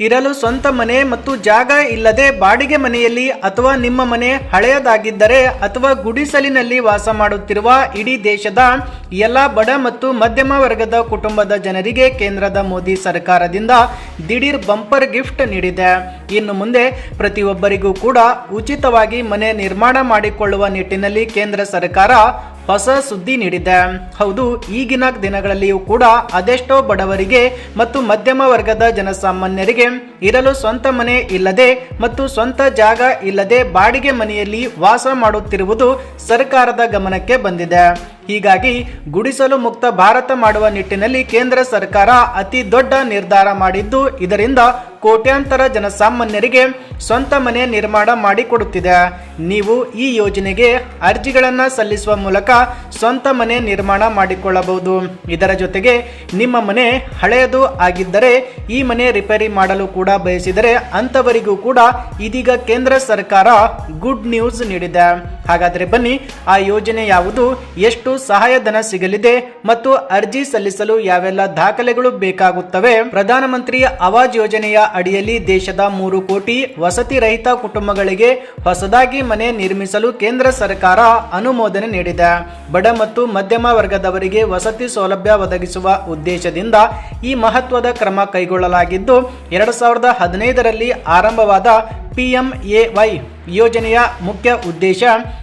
ಇರಲು ಸ್ವಂತ ಮನೆ ಮತ್ತು ಜಾಗ ಇಲ್ಲದೆ ಬಾಡಿಗೆ ಮನೆಯಲ್ಲಿ ಅಥವಾ ನಿಮ್ಮ ಮನೆ ಹಳೆಯದಾಗಿದ್ದರೆ ಅಥವಾ ಗುಡಿಸಲಿನಲ್ಲಿ ವಾಸ ಮಾಡುತ್ತಿರುವ ಇಡೀ ದೇಶದ ಎಲ್ಲ ಬಡ ಮತ್ತು ಮಧ್ಯಮ ವರ್ಗದ ಕುಟುಂಬದ ಜನರಿಗೆ ಕೇಂದ್ರದ ಮೋದಿ ಸರ್ಕಾರದಿಂದ ದಿಢೀರ್ ಬಂಪರ್ ಗಿಫ್ಟ್ ನೀಡಿದೆ. ಇನ್ನು ಮುಂದೆ ಪ್ರತಿಯೊಬ್ಬರಿಗೂ ಕೂಡ ಉಚಿತವಾಗಿ ಮನೆ ನಿರ್ಮಾಣ ಮಾಡಿಕೊಳ್ಳುವ ನಿಟ್ಟಿನಲ್ಲಿ ಕೇಂದ್ರ ಸರ್ಕಾರ ಹೊಸ ಸುದ್ದಿ ನೀಡಿದೆ. ಹೌದು, ಈಗಿನ ದಿನಗಳಲ್ಲಿಯೂ ಕೂಡ ಅದೆಷ್ಟೋ ಬಡವರಿಗೆ ಮತ್ತು ಮಧ್ಯಮ ವರ್ಗದ ಜನಸಾಮಾನ್ಯರಿಗೆ ಇರಲು ಸ್ವಂತ ಮನೆ ಇಲ್ಲದೆ ಮತ್ತು ಸ್ವಂತ ಜಾಗ ಇಲ್ಲದೆ ಬಾಡಿಗೆ ಮನೆಯಲ್ಲಿ ವಾಸ ಮಾಡುತ್ತಿರುವುದು ಸರ್ಕಾರದ ಗಮನಕ್ಕೆ ಬಂದಿದೆ. ಹೀಗಾಗಿ ಗುಡಿಸಲು ಮುಕ್ತ ಭಾರತ ಮಾಡುವ ನಿಟ್ಟಿನಲ್ಲಿ ಕೇಂದ್ರ ಸರ್ಕಾರ ಅತಿ ದೊಡ್ಡ ನಿರ್ಧಾರ ಮಾಡಿದ್ದು ಇದರಿಂದ ಕೋಟ್ಯಾಂತರ ಜನಸಾಮಾನ್ಯರಿಗೆ ಸ್ವಂತ ಮನೆ ನಿರ್ಮಾಣ ಮಾಡಿಕೊಡುತ್ತಿದೆ. ನೀವು ಈ ಯೋಜನೆಗೆ ಅರ್ಜಿಗಳನ್ನು ಸಲ್ಲಿಸುವ ಮೂಲಕ ಸ್ವಂತ ಮನೆ ನಿರ್ಮಾಣ ಮಾಡಿಕೊಳ್ಳಬಹುದು. ಇದರ ಜೊತೆಗೆ ನಿಮ್ಮ ಮನೆ ಹಳೆಯದು ಆಗಿದ್ದರೆ ಈ ಮನೆ ರಿಪೇರಿ ಮಾಡಲು ಕೂಡ ಬಯಸಿದರೆ ಅಂಥವರಿಗೂ ಕೂಡ ಇದೀಗ ಕೇಂದ್ರ ಸರ್ಕಾರ ಗುಡ್ ನ್ಯೂಸ್ ನೀಡಿದೆ. ಹಾಗಾದರೆ ಬನ್ನಿ, ಆ ಯೋಜನೆ ಯಾವುದು, ಎಷ್ಟು ಸಹಾಯಧನ ಸಿಗಲಿದೆ ಮತ್ತು ಅರ್ಜಿ ಸಲ್ಲಿಸಲು ಯಾವೆಲ್ಲ ದಾಖಲೆಗಳು ಬೇಕಾಗುತ್ತವೆ? ಪ್ರಧಾನಮಂತ್ರಿ ಆವಾಜ್ ಯೋಜನೆಯ ಅಡಿಯಲ್ಲಿ ದೇಶದ ಮೂರು ಕೋಟಿ ವಸತಿ ರಹಿತ ಕುಟುಂಬಗಳಿಗೆ ಹೊಸದಾಗಿ ಮನೆ ನಿರ್ಮಿಸಲು ಕೇಂದ್ರ ಸರ್ಕಾರ ಅನುಮೋದನೆ ನೀಡಿದೆ. ಬಡ ಮತ್ತು ಮಧ್ಯಮ ವರ್ಗದವರಿಗೆ ವಸತಿ ಸೌಲಭ್ಯ ಒದಗಿಸುವ ಉದ್ದೇಶದಿಂದ ಈ ಮಹತ್ವದ ಕ್ರಮ ಕೈಗೊಳ್ಳಲಾಗಿದ್ದು, ಎರಡು ಸಾವಿರದ ಹದಿನೈದರಲ್ಲಿ ಆರಂಭವಾದ ಪಿಎಂಎವೈ ಯೋಜನೆಯ ಮುಖ್ಯ ಉದ್ದೇಶ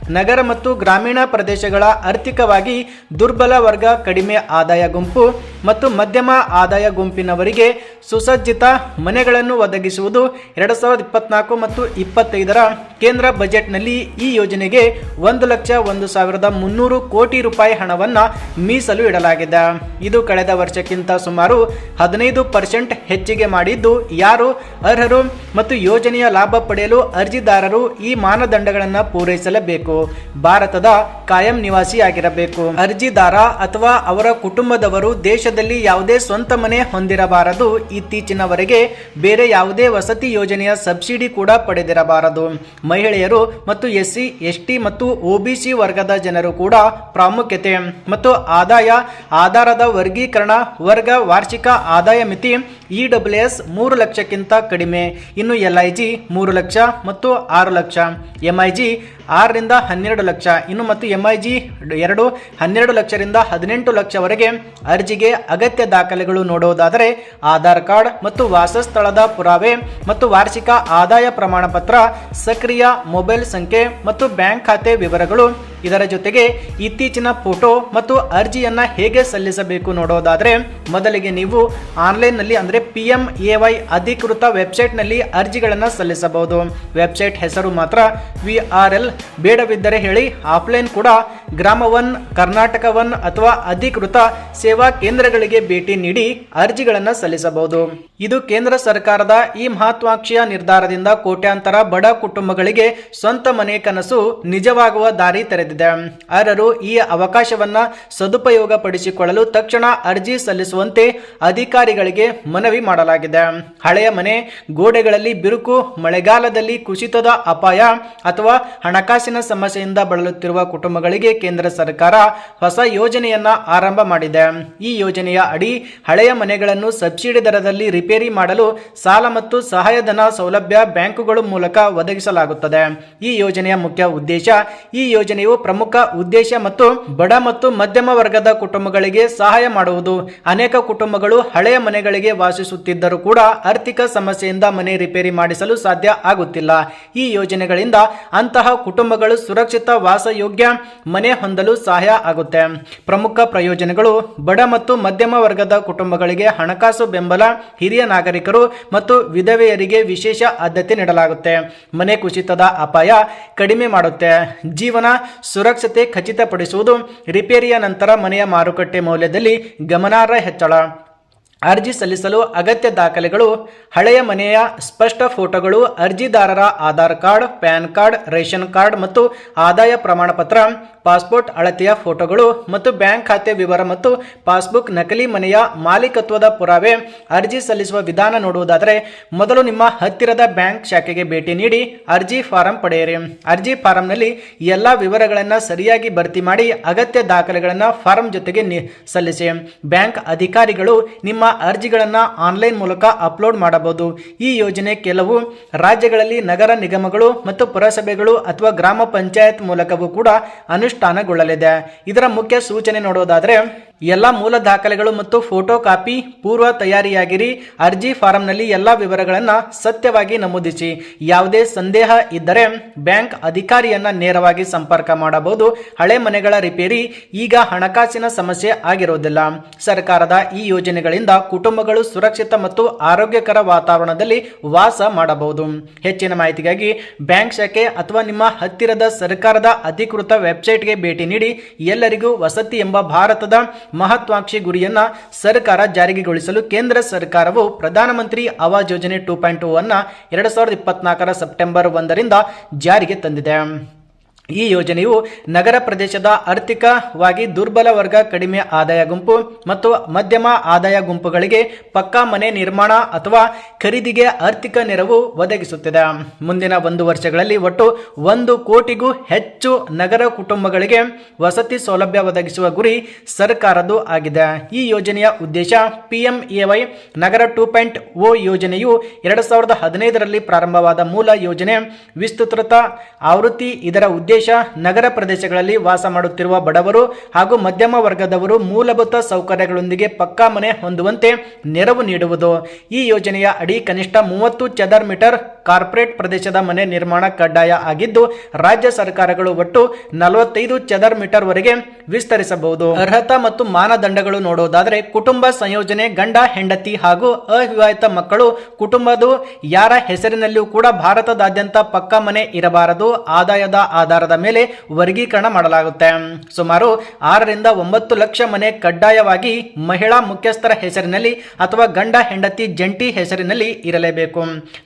ನಗರ ಮತ್ತು ಗ್ರಾಮೀಣ ಪ್ರದೇಶಗಳ ಆರ್ಥಿಕವಾಗಿ ದುರ್ಬಲ ವರ್ಗ ಕಡಿಮೆ ಆದಾಯ ಗುಂಪು ಮತ್ತು ಮಧ್ಯಮ ಆದಾಯ ಗುಂಪಿನವರಿಗೆ ಸುಸಜ್ಜಿತ ಮನೆಗಳನ್ನು ಒದಗಿಸುವುದು ಎರಡು ಸಾವಿರದ ಇಪ್ಪತ್ನಾಲ್ಕು ಮತ್ತು ಇಪ್ಪತ್ತೈದರ ಕೇಂದ್ರ ಬಜೆಟ್ನಲ್ಲಿ ಈ ಯೋಜನೆಗೆ ಒಂದು ಲಕ್ಷ ಒಂದು ಸಾವಿರದ ಮುನ್ನೂರು ಕೋಟಿ ರೂಪಾಯಿ ಹಣವನ್ನು ಮೀಸಲು ಇಡಲಾಗಿದೆ. ಇದು ಕಳೆದ ವರ್ಷಕ್ಕಿಂತ ಸುಮಾರು ಹದಿನೈದು ಪರ್ಸೆಂಟ್ ಹೆಚ್ಚಿಗೆ ಮಾಡಿದ್ದು ಯಾರು ಅರ್ಹರು ಮತ್ತು ಯೋಜನೆಯ ಲಾಭ ಪಡೆಯಲು ಅರ್ಜಿದಾರರು ಈ ಮಾನದಂಡಗಳನ್ನು ಪೂರೈಸಲೇಬೇಕು. ಭಾರತದ ಕಾಯಂ ನಿವಾಸಿಯಾಗಿರಬೇಕು. ಅರ್ಜಿದಾರ ಅಥವಾ ಅವರ ಕುಟುಂಬದವರು ದೇಶದಲ್ಲಿ ಯಾವುದೇ ಸ್ವಂತ ಮನೆ ಹೊಂದಿರಬಾರದು. ಇತ್ತೀಚಿನವರೆಗೆ ಬೇರೆ ಯಾವುದೇ ವಸತಿ ಯೋಜನೆಯ ಸಬ್ಸಿಡಿ ಕೂಡ ಪಡೆದಿರಬಾರದು. ಮಹಿಳೆಯರು ಮತ್ತು ಎಸ್ಸಿ, ಎಸ್ಟಿ ಮತ್ತು ಒಬಿಸಿ ವರ್ಗದ ಜನರು ಕೂಡ ಪ್ರಾಮುಖ್ಯತೆ ಮತ್ತು ಆದಾಯ, ಆಧಾರದ ವರ್ಗೀಕರಣ, ವರ್ಗ ವಾರ್ಷಿಕ ಆದಾಯ ಮಿತಿ ಇ ಡಬ್ಲ್ಯೂ ಎಸ್ ಮೂರು ಲಕ್ಷಕ್ಕಿಂತ ಕಡಿಮೆ. ಇನ್ನು ಎಲ್ ಐ ಮೂರು ಲಕ್ಷ ಮತ್ತು ಆರು ಲಕ್ಷ ಎಂ ಐ ಜಿ ಆರರಿಂದ ಹನ್ನೆರಡು ಲಕ್ಷ. ಇನ್ನು ಮತ್ತು ಎಂ ಐ ಜಿ ಎರಡು, ಹನ್ನೆರಡು ಲಕ್ಷದಿಂದ ಹದಿನೆಂಟು ಲಕ್ಷವರೆಗೆ ಅರ್ಜಿಗೆ ಅಗತ್ಯ ದಾಖಲೆಗಳು ನೋಡುವುದಾದರೆ ಆಧಾರ್ ಕಾರ್ಡ್ ಮತ್ತು ವಾಸಸ್ಥಳದ ಪುರಾವೆ ಮತ್ತು ವಾರ್ಷಿಕ ಆದಾಯ ಪ್ರಮಾಣ ಪತ್ರ ಸಕ್ರಿಯ ಮೊಬೈಲ್ ಸಂಖ್ಯೆ ಮತ್ತು ಬ್ಯಾಂಕ್ ಖಾತೆ ವಿವರಗಳು ಇದರ ಜೊತೆಗೆ ಇತ್ತೀಚಿನ ಫೋಟೋ ಮತ್ತು ಅರ್ಜಿಯನ್ನ ಹೇಗೆ ಸಲ್ಲಿಸಬೇಕು ನೋಡೋದಾದರೆ ಮೊದಲಿಗೆ ನೀವು ಆನ್ಲೈನ್ನಲ್ಲಿ ಅಂದರೆ ಪಿ ಎಂ ಎ ವೈ ಅಧಿಕೃತ ವೆಬ್ಸೈಟ್ನಲ್ಲಿ ಅರ್ಜಿಗಳನ್ನು ಸಲ್ಲಿಸಬಹುದು. ವೆಬ್ಸೈಟ್ ಹೆಸರು ಮಾತ್ರ ವಿ ಆರ್ ಎಲ್ ಬೇಡವಿದ್ದರೆ ಹೇಳಿ ಆಫ್ಲೈನ್ ಕೂಡ ಗ್ರಾಮ ಒನ್ ಕರ್ನಾಟಕ ಅಥವಾ ಅಧಿಕೃತ ಸೇವಾ ಕೇಂದ್ರಗಳಿಗೆ ಭೇಟಿ ನೀಡಿ ಅರ್ಜಿಗಳನ್ನು ಸಲ್ಲಿಸಬಹುದು. ಇದು ಕೇಂದ್ರ ಸರ್ಕಾರದ ಈ ಮಹತ್ವಾಕಾಂಕ್ಷೆಯ ನಿರ್ಧಾರದಿಂದ ಕೋಟ್ಯಾಂತರ ಬಡ ಕುಟುಂಬಗಳಿಗೆ ಸ್ವಂತ ಮನೆ ಕನಸು ನಿಜವಾಗುವ ದಾರಿ ತೆರೆದಿದೆ. ಅರ್ಹರು ಈ ಅವಕಾಶವನ್ನ ಸದುಪಯೋಗ ಪಡಿಸಿಕೊಳ್ಳಲು ತಕ್ಷಣ ಅರ್ಜಿ ಸಲ್ಲಿಸುವಂತೆ ಅಧಿಕಾರಿಗಳಿಗೆ ಮನವಿ ಮಾಡಲಾಗಿದೆ. ಹಳೆಯ ಮನೆ, ಗೋಡೆಗಳಲ್ಲಿ ಬಿರುಕು, ಮಳೆಗಾಲದಲ್ಲಿ ಕುಸಿತದ ಅಪಾಯ ಅಥವಾ ಹಣಕಾಸಿನ ಸಮಸ್ಯೆಯಿಂದ ಬಳಲುತ್ತಿರುವ ಕುಟುಂಬಗಳಿಗೆ ಕೇಂದ್ರ ಸರ್ಕಾರ ಹೊಸ ಯೋಜನೆಯನ್ನ ಆರಂಭ ಮಾಡಿದೆ. ಈ ಯೋಜನೆಯ ಅಡಿ ಹಳೆಯ ಮನೆಗಳನ್ನು ಸಬ್ಸಿಡಿ ದರದಲ್ಲಿ ರಿಪೇರಿ ಮಾಡಲು ಸಾಲ ಮತ್ತು ಸಹಾಯಧನ ಸೌಲಭ್ಯ ಬ್ಯಾಂಕುಗಳ ಮೂಲಕ ಒದಗಿಸಲಾಗುತ್ತದೆ. ಈ ಯೋಜನೆಯ ಮುಖ್ಯ ಉದ್ದೇಶ, ಈ ಯೋಜನೆಯು ಪ್ರಮುಖ ಉದ್ದೇಶ ಮತ್ತು ಬಡ ಮತ್ತು ಮಧ್ಯಮ ವರ್ಗದ ಕುಟುಂಬಗಳಿಗೆ ಸಹಾಯ ಮಾಡುವುದು. ಅನೇಕ ಕುಟುಂಬಗಳು ಹಳೆಯ ಮನೆಗಳಿಗೆ ವಾಸಿಸುತ್ತಿದ್ದರೂ ಕೂಡ ಆರ್ಥಿಕ ಸಮಸ್ಯೆಯಿಂದ ಮನೆ ರಿಪೇರಿ ಮಾಡಿಸಲು ಸಾಧ್ಯ ಆಗುತ್ತಿಲ್ಲ. ಈ ಯೋಜನೆಗಳಿಂದ ಅಂತಹ ಕುಟುಂಬಗಳು ಸುರಕ್ಷಿತ ವಾಸಯೋಗ್ಯ ಮನೆ ಹೊಂದಲು ಸಹಾಯ ಆಗುತ್ತೆ. ಪ್ರಮುಖ ಪ್ರಯೋಜನಗಳು, ಬಡ ಮತ್ತು ಮಧ್ಯಮ ವರ್ಗದ ಕುಟುಂಬಗಳಿಗೆ ಹಣಕಾಸು ಬೆಂಬಲ, ಹಿರಿಯ ನಾಗರಿಕರು ಮತ್ತು ವಿಧವೆಯರಿಗೆ ವಿಶೇಷ ಆದ್ಯತೆ ನೀಡಲಾಗುತ್ತೆ. ಮನೆ ಕುಸಿತದ ಅಪಾಯ ಕಡಿಮೆ ಮಾಡುತ್ತೆ. ಜೀವನ ಸುರಕ್ಷತೆ ಖಚಿತಪಡಿಸುವುದು, ರಿಪೇರಿಯ ನಂತರ ಮನೆಯ ಮಾರುಕಟ್ಟೆ ಮೌಲ್ಯದಲ್ಲಿ ಗಮನಾರ್ಹ ಹೆಚ್ಚಳ. ಅರ್ಜಿ ಸಲ್ಲಿಸಲು ಅಗತ್ಯ ದಾಖಲೆಗಳು, ಹಳೆಯ ಮನೆಯ ಸ್ಪಷ್ಟ ಫೋಟೋಗಳು, ಅರ್ಜಿದಾರರ Aadhaar card, PAN card, ration card ಮತ್ತು ಆದಾಯ ಪ್ರಮಾಣಪತ್ರ, ಪಾಸ್ಪೋರ್ಟ್ ಅಳತೆಯ ಫೋಟೋಗಳು ಮತ್ತು ಬ್ಯಾಂಕ್ ಖಾತೆ ವಿವರ ಮತ್ತು ಪಾಸ್ಬುಕ್ ನಕಲಿ ಮನೆಯ ಮಾಲೀಕತ್ವದ ಪುರಾವೆ ಅರ್ಜಿ ಸಲ್ಲಿಸುವ ವಿಧಾನ ನೋಡುವುದಾದರೆ ಮೊದಲು ನಿಮ್ಮ ಹತ್ತಿರದ ಬ್ಯಾಂಕ್ ಶಾಖೆಗೆ ಭೇಟಿ ನೀಡಿ ಅರ್ಜಿ ಫಾರಂ ಪಡೆಯಿರಿ. ಅರ್ಜಿ ಫಾರಂನಲ್ಲಿ ಎಲ್ಲ ವಿವರಗಳನ್ನು ಸರಿಯಾಗಿ ಭರ್ತಿ ಮಾಡಿ ಅಗತ್ಯ ದಾಖಲೆಗಳನ್ನು ಫಾರಂ ಜೊತೆಗೆ ಸಲ್ಲಿಸಿ. ಬ್ಯಾಂಕ್ ಅಧಿಕಾರಿಗಳು ನಿಮ್ಮ ಅರ್ಜಿಗಳನ್ನು ಆನ್ಲೈನ್ ಮೂಲಕ ಅಪ್ಲೋಡ್ ಮಾಡಬಹುದು. ಈ ಯೋಜನೆ ಕೆಲವು ರಾಜ್ಯಗಳಲ್ಲಿ ನಗರ ನಿಗಮಗಳು ಮತ್ತು ಪುರಸಭೆಗಳು ಅಥವಾ ಗ್ರಾಮ ಪಂಚಾಯತ್ ಮೂಲಕವೂ ಕೂಡ ಅನುಷ್ಠಾನಗೊಳ್ಳಲಿದೆ. ಇದರ ಮುಖ್ಯ ಸೂಚನೆ ನೋಡೋದಾದ್ರೆ ಎಲ್ಲ ಮೂಲ ದಾಖಲೆಗಳು ಮತ್ತು ಫೋಟೋ ಕಾಪಿ ಪೂರ್ವ ತಯಾರಿಯಾಗಿರಿ. ಅರ್ಜಿ ಫಾರಂನಲ್ಲಿ ಎಲ್ಲ ವಿವರಗಳನ್ನು ಸತ್ಯವಾಗಿ ನಮೂದಿಸಿ. ಯಾವುದೇ ಸಂದೇಹ ಇದ್ದರೆ ಬ್ಯಾಂಕ್ ಅಧಿಕಾರಿಯನ್ನ ನೇರವಾಗಿ ಸಂಪರ್ಕ ಮಾಡಬಹುದು. ಹಳೆ ಮನೆಗಳ ರಿಪೇರಿ ಈಗ ಹಣಕಾಸಿನ ಸಮಸ್ಯೆ ಆಗಿರುವುದಿಲ್ಲ ಸರ್ಕಾರದ ಈ ಯೋಜನೆಗಳಿಂದ ಕುಟುಂಬಗಳು ಸುರಕ್ಷಿತ ಮತ್ತು ಆರೋಗ್ಯಕರ ವಾತಾವರಣದಲ್ಲಿ ವಾಸ ಮಾಡಬಹುದು. ಹೆಚ್ಚಿನ ಮಾಹಿತಿಗಾಗಿ ಬ್ಯಾಂಕ್ ಶಾಖೆ ಅಥವಾ ನಿಮ್ಮ ಹತ್ತಿರದ ಸರ್ಕಾರದ ಅಧಿಕೃತ ವೆಬ್ಸೈಟ್ಗೆ ಭೇಟಿ ನೀಡಿ. ಎಲ್ಲರಿಗೂ ವಸತಿ ಎಂಬ ಭಾರತದ ಮಹತ್ವಾಕಾಂಕ್ಷಿ ಗುರಿಯನ್ನ ಸರ್ಕಾರ ಜಾರಿಗೆಗೊಳಿಸಲು ಕೇಂದ್ರ ಸರ್ಕಾರವು ಪ್ರಧಾನಮಂತ್ರಿ ಆವಾಸ್ ಯೋಜನೆ ಟೂ ಪಾಯಿಂಟ್ ಟೂ ಅನ್ನ ಎರಡು ಸಾವಿರದ ಇಪ್ಪತ್ನಾಲ್ಕರ ಸೆಪ್ಟೆಂಬರ್ ಒಂದರಿಂದ ಜಾರಿಗೆ ತಂದಿದೆ. ಈ ಯೋಜನೆಯು ನಗರ ಪ್ರದೇಶದ ಆರ್ಥಿಕವಾಗಿ ದುರ್ಬಲ ವರ್ಗ, ಕಡಿಮೆ ಆದಾಯ ಗುಂಪು ಮತ್ತು ಮಧ್ಯಮ ಆದಾಯ ಗುಂಪುಗಳಿಗೆ ಪಕ್ಕಾ ಮನೆ ನಿರ್ಮಾಣ ಅಥವಾ ಖರೀದಿಗೆ ಆರ್ಥಿಕ ನೆರವು ಒದಗಿಸುತ್ತಿದೆ. ಮುಂದಿನ ಒಂದು ವರ್ಷಗಳಲ್ಲಿ ಒಟ್ಟು ಒಂದು ಕೋಟಿಗೂ ಹೆಚ್ಚು ನಗರ ಕುಟುಂಬಗಳಿಗೆ ವಸತಿ ಸೌಲಭ್ಯ ಒದಗಿಸುವ ಗುರಿ ಸರ್ಕಾರದ್ದು ಆಗಿದೆ. ಈ ಯೋಜನೆಯ ಉದ್ದೇಶ ಪಿಎಂಎವೈ ನಗರ ಟೂ ಪಾಯಿಂಟ್ ಓ ಯೋಜನೆಯು ಎರಡು ಸಾವಿರದ ಹದಿನೈದರಲ್ಲಿ ಪ್ರಾರಂಭವಾದ ಮೂಲ ಯೋಜನೆ, ವಿಸ್ತೃತ ಆವೃತ್ತಿ, ಇದರ ಉದ್ದೇಶ ನಗರ ಪ್ರದೇಶಗಳಲ್ಲಿ ವಾಸ ಮಾಡುತ್ತಿರುವ ಬಡವರು ಹಾಗೂ ಮಧ್ಯಮ ವರ್ಗದವರು ಮೂಲಭೂತ ಸೌಕರ್ಯಗಳೊಂದಿಗೆ ಪಕ್ಕಾ ಮನೆ ಹೊಂದುವಂತೆ ನೆರವು ನೀಡುವುದು. ಈ ಯೋಜನೆಯ ಅಡಿ ಕನಿಷ್ಠ ಮೂವತ್ತು ಚದರ್ ಮೀಟರ್ ಕಾರ್ಪೊರೇಟ್ ಪ್ರದೇಶದ ಮನೆ ನಿರ್ಮಾಣ ಕಡ್ಡಾಯ ಆಗಿದ್ದು, ರಾಜ್ಯ ಸರ್ಕಾರಗಳು ಒಟ್ಟು ನಲವತ್ತೈದು ಚದರ್ ಮೀಟರ್ ವರೆಗೆ ವಿಸ್ತರಿಸಬಹುದು. ಅರ್ಹತಾ ಮತ್ತು ಮಾನದಂಡಗಳು ನೋಡುವುದಾದರೆ, ಕುಟುಂಬ ಸಂಯೋಜನೆ ಗಂಡ, ಹೆಂಡತಿ ಹಾಗೂ ಅವಿವಾಹಿತ ಮಕ್ಕಳು ಕುಟುಂಬದ ಯಾರ ಹೆಸರಿನಲ್ಲಿಯೂ ಕೂಡ ಭಾರತದಾದ್ಯಂತ ಪಕ್ಕಾ ಮನೆ ಇರಬಾರದು. ಆದಾಯದ ಆಧಾರದ ಮೇಲೆ ವರ್ಗೀಕರಣ ಮಾಡಲಾಗುತ್ತೆ. ಸುಮಾರು ಆರರಿಂದ ಒಂಬತ್ತು ಲಕ್ಷ ಮನೆ ಕಡ್ಡಾಯವಾಗಿ ಮಹಿಳಾ ಮುಖ್ಯಸ್ಥರ ಹೆಸರಿನಲ್ಲಿ ಅಥವಾ ಗಂಡ, ಹೆಂಡತಿ, ಜಂಟಿ ಹೆಸರಿನಲ್ಲಿ ಇರಲೇಬೇಕು.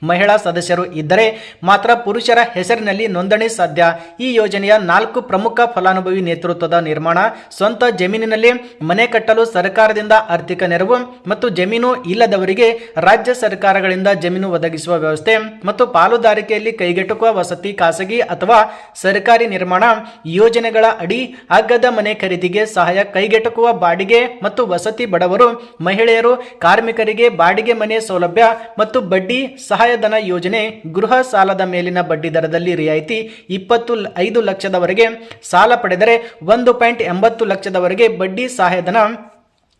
ಮಹಿಳಾ ಸದಸ್ಯರು ಇದ್ದರೆ ಮಾತ್ರ ಪುರುಷರ ಹೆಸರಿನಲ್ಲಿ ನೋಂದಣಿ ಸಾಧ್ಯ. ಈ ಯೋಜನೆಯ ನಾಲ್ಕು ಪ್ರಮುಖ ಫಲಾನುಭವಿ ನೇತೃತ್ವದ ನಿರ್ಮಾಣ, ಸ್ವಂತ ಜಮೀನಿನಲ್ಲಿ ಮನೆ ಕಟ್ಟಲು ಸರ್ಕಾರದಿಂದ ಆರ್ಥಿಕ ನೆರವು ಮತ್ತು ಜಮೀನು ಇಲ್ಲದವರಿಗೆ ರಾಜ್ಯ ಸರ್ಕಾರಗಳಿಂದ ಜಮೀನು ಒದಗಿಸುವ ವ್ಯವಸ್ಥೆ ಮತ್ತು ಪಾಲುದಾರಿಕೆಯಲ್ಲಿ ಕೈಗೆಟುಕುವ ವಸತಿ, ಖಾಸಗಿ ಅಥವಾ ಸರ್ಕಾರಿ ನಿರ್ಮಾಣ ಯೋಜನೆಗಳ ಅಡಿ ಅಗ್ಗದ ಮನೆ ಖರೀದಿಗೆ ಸಹಾಯ ಕೈಗೆಟಕುವ ಬಾಡಿಗೆ ಮತ್ತು ವಸತಿ ಬಡವರು, ಮಹಿಳೆಯರು, ಕಾರ್ಮಿಕರಿಗೆ ಬಾಡಿಗೆ ಮನೆ ಸೌಲಭ್ಯ ಮತ್ತು ಬಡ್ಡಿ ಸಹಾಯಧನ ಯೋಜನೆ ಗೃಹ ಸಾಲದ ಮೇಲಿನ ಬಡ್ಡಿ ದರದಲ್ಲಿ ರಿಯಾಯಿತಿ ಇಪ್ಪತ್ತು ಐದು ಲಕ್ಷದವರೆಗೆ ಸಾಲ ಪಡೆದರೆ ಒಂದು ಪಾಯಿಂಟ್ ಎಂಬತ್ತು ಲಕ್ಷದವರೆಗೆ ಬಡ್ಡಿ ಸಹಾಯಧನ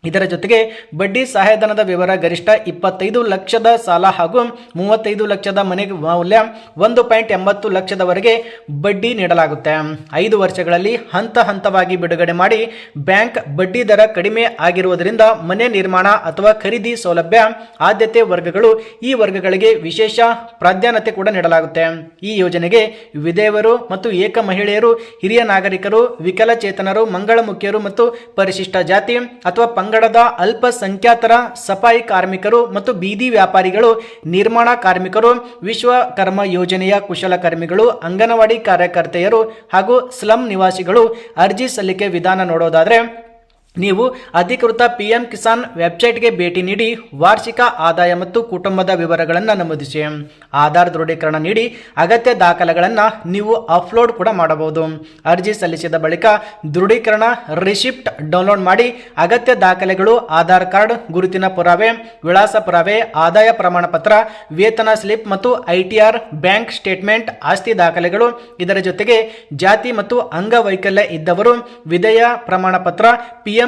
ಇದರ ಜೊತೆಗೆ ಬಡ್ಡಿ ಸಹಾಯಧನದ ವಿವರ ಗರಿಷ್ಠ ಇಪ್ಪತ್ತೈದು ಲಕ್ಷದ ಸಾಲ ಹಾಗೂ ಮೂವತ್ತೈದು ಲಕ್ಷದ ಮನೆ ಮೌಲ್ಯ ಒಂದು ಪಾಯಿಂಟ್ ಎಂಬತ್ತು ಲಕ್ಷದವರೆಗೆ ಬಡ್ಡಿ ನೀಡಲಾಗುತ್ತೆ. ಐದು ವರ್ಷಗಳಲ್ಲಿ ಹಂತ ಹಂತವಾಗಿ ಬಿಡುಗಡೆ ಮಾಡಿ ಬ್ಯಾಂಕ್ ಬಡ್ಡಿ ದರ ಕಡಿಮೆ ಆಗಿರುವುದರಿಂದ ಮನೆ ನಿರ್ಮಾಣ ಅಥವಾ ಖರೀದಿ ಸೌಲಭ್ಯ, ಆದ್ಯತೆ ವರ್ಗಗಳು ಈ ವರ್ಗಗಳಿಗೆ ವಿಶೇಷ ಪ್ರಾಧಾನ್ಯತೆ ಕೂಡ ನೀಡಲಾಗುತ್ತೆ. ಈ ಯೋಜನೆಗೆ ವಿಧೇಯರು ಮತ್ತು ಏಕ ಮಹಿಳೆಯರು, ಹಿರಿಯ ನಾಗರಿಕರು, ವಿಕಲಚೇತನರು, ಮಂಗಳಮುಖಿಯರು ಮತ್ತು ಪರಿಶಿಷ್ಟ ಜಾತಿ ಅಥವಾ ಪಂಗಡದ ಅಲ್ಪಸಂಖ್ಯಾತರ ಸಫಾಯಿ ಕಾರ್ಮಿಕರು ಮತ್ತು ಬೀದಿ ವ್ಯಾಪಾರಿಗಳು, ನಿರ್ಮಾಣ ಕಾರ್ಮಿಕರು ವಿಶ್ವಕರ್ಮ ಯೋಜನೆಯ ಕುಶಲಕರ್ಮಿಗಳು ಅಂಗನವಾಡಿ ಕಾರ್ಯಕರ್ತೆಯರು ಹಾಗೂ ಸ್ಲಂ ನಿವಾಸಿಗಳು ಅರ್ಜಿ ಸಲ್ಲಿಕೆ ವಿಧಾನ ನೋಡೋದಾದ್ರೆ ನೀವು ಅಧಿಕೃತ ಪಿ ಎಂ ಕಿಸಾನ್ ವೆಬ್ಸೈಟ್ಗೆ ಭೇಟಿ ನೀಡಿ ವಾರ್ಷಿಕ ಆದಾಯ ಮತ್ತು ಕುಟುಂಬದ ವಿವರಗಳನ್ನು ನಮೂದಿಸಿ. ಆಧಾರ್ ದೃಢೀಕರಣ ನೀಡಿ ಅಗತ್ಯ ದಾಖಲೆಗಳನ್ನು ನೀವು ಅಪ್ಲೋಡ್ ಕೂಡ ಮಾಡಬಹುದು. ಅರ್ಜಿ ಸಲ್ಲಿಸಿದ ಬಳಿಕ ದೃಢೀಕರಣ ರಿಸಿಪ್ಟ್ ಡೌನ್ಲೋಡ್ ಮಾಡಿ ಅಗತ್ಯ ದಾಖಲೆಗಳು, ಆಧಾರ್ ಕಾರ್ಡ್, ಗುರುತಿನ ಪುರಾವೆ, ವಿಳಾಸ ಪುರಾವೆ, ಆದಾಯ ಪ್ರಮಾಣ ಪತ್ರ, ವೇತನ ಸ್ಲಿಪ್ ಮತ್ತು ಐಟಿಆರ್ ಬ್ಯಾಂಕ್ ಸ್ಟೇಟ್ಮೆಂಟ್, ಆಸ್ತಿ ದಾಖಲೆಗಳು, ಇದರ ಜೊತೆಗೆ ಜಾತಿ ಮತ್ತು ಅಂಗವೈಕಲ್ಯ ಇದ್ದವರು ವಿಧೇಯ ಪ್ರಮಾಣ ಪತ್ರ, ಪಿಎಂ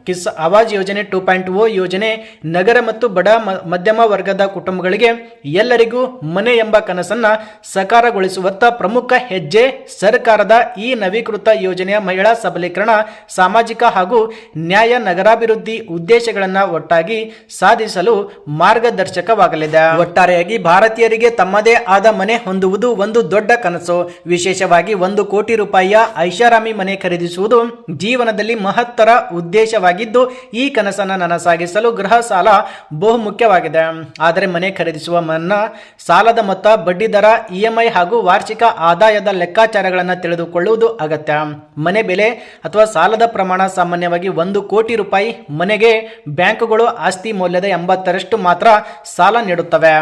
ಕಿಸ್ ಆವಾಜ್ ಯೋಜನೆ ಟೂ ಪಾಯಿಂಟ್ ಓ ಯೋಜನೆ ನಗರ ಮತ್ತು ಬಡ ಮಧ್ಯಮ ವರ್ಗದ ಕುಟುಂಬಗಳಿಗೆ ಎಲ್ಲರಿಗೂ ಮನೆ ಎಂಬ ಕನಸನ್ನು ಸಕಾರಗೊಳಿಸುವತ್ತ ಪ್ರಮುಖ ಹೆಜ್ಜೆ ಸರ್ಕಾರದ ಈ ನವೀಕೃತ ಯೋಜನೆಯ ಮಹಿಳಾ ಸಬಲೀಕರಣ, ಸಾಮಾಜಿಕ ಹಾಗೂ ನ್ಯಾಯ ನಗರಾಭಿವೃದ್ಧಿ ಉದ್ದೇಶಗಳನ್ನು ಒಟ್ಟಾಗಿ ಸಾಧಿಸಲು ಮಾರ್ಗದರ್ಶಕವಾಗಲಿದೆ. ಒಟ್ಟಾರೆಯಾಗಿ ಭಾರತೀಯರಿಗೆ ತಮ್ಮದೇ ಆದ ಮನೆ ಹೊಂದುವುದು ಒಂದು ದೊಡ್ಡ ಕನಸು. ವಿಶೇಷವಾಗಿ ಒಂದು ಕೋಟಿ ರೂಪಾಯಿಯ ಐಷಾರಾಮಿ ಮನೆ ಖರೀದಿಸುವುದು ಜೀವನದಲ್ಲಿ ಮಹತ್ತರ ಉದ್ದೇಶವಾಗಿದ್ದು ಈ ಕನಸನ್ನು ನನಸಾಗಿಸಲು ಗೃಹ ಸಾಲ ಬಹು ಮುಖ್ಯವಾಗಿದೆ ಆದರೆ ಮನೆ ಖರೀದಿಸುವ ಮನ್ನ, ಸಾಲದ ಮೊತ್ತ, ಬಡ್ಡಿ ದರ ಐ ಹಾಗೂ ವಾರ್ಷಿಕ ಆದಾಯದ ಲೆಕ್ಕಾಚಾರಗಳನ್ನು ತಿಳಿದುಕೊಳ್ಳುವುದು ಅಗತ್ಯ. ಮನೆ ಬೆಲೆ ಅಥವಾ ಸಾಲದ ಪ್ರಮಾಣ ಸಾಮಾನ್ಯವಾಗಿ ಒಂದು ಕೋಟಿ ರೂಪಾಯಿ ಮನೆಗೆ ಬ್ಯಾಂಕುಗಳು ಆಸ್ತಿ ಮೌಲ್ಯದ ಎಂಬತ್ತರಷ್ಟು ಮಾತ್ರ ಸಾಲ ನೀಡುತ್ತವೆ.